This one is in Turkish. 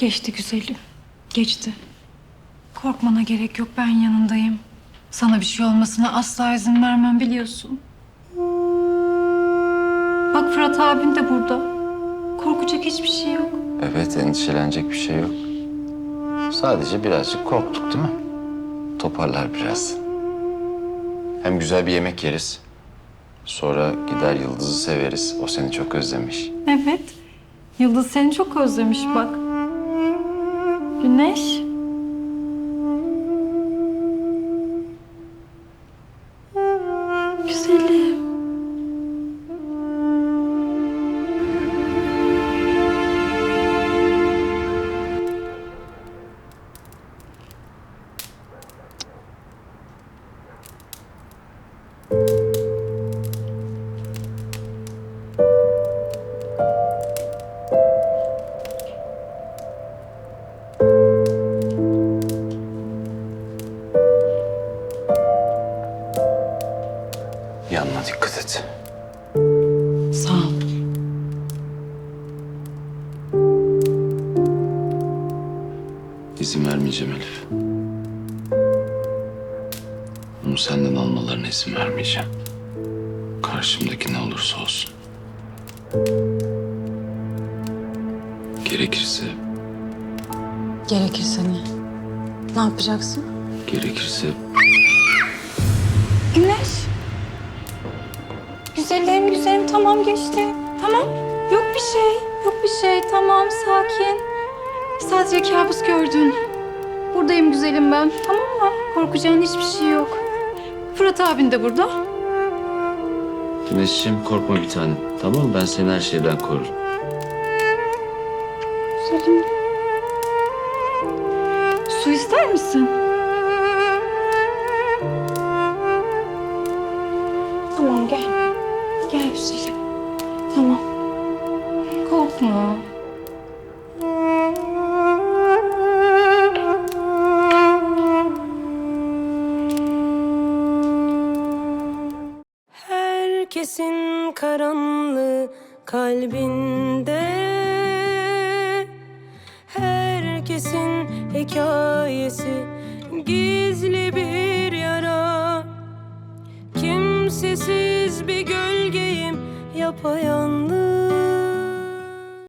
Geçti güzelim. Geçti. Korkmana gerek yok ben yanındayım. Sana bir şey olmasına asla izin vermem biliyorsun. Bak Fırat abin de burada. Korkacak hiçbir şey yok. Evet endişelenecek bir şey yok. Sadece birazcık korktuk değil mi? Toparlar biraz. Hem güzel bir yemek yeriz. Sonra gider Yıldız'ı severiz. O seni çok özlemiş. Evet. Yıldız seni çok özlemiş bak. Güneş. Güzelim. Yanına dikkat et. Sağ ol. İzin vermeyeceğim Elif. Bunu senden almalarına izin vermeyeceğim. Karşımdaki ne olursa olsun. Gerekirse, Gerekirse ne? Ne yapacaksın? gerekirse Güneş. Güzelim güzelim tamam geçti. Tamam. Yok bir şey. Yok bir şey. Tamam sakin. Sadece kabus gördün. Buradayım güzelim ben. Tamam mı? Korkacağın hiçbir şey yok. Fırat abin de burada. Güneşciğim korkma bir tanem. Tamam mı? Ben seni her şeyden korurum. Güzelim. Su ister misin? Tamam. Korkma. Herkesin karanlığı kalbinde Herkesin hikayesi gizli bir yara Kimsesiz bir yapayalnız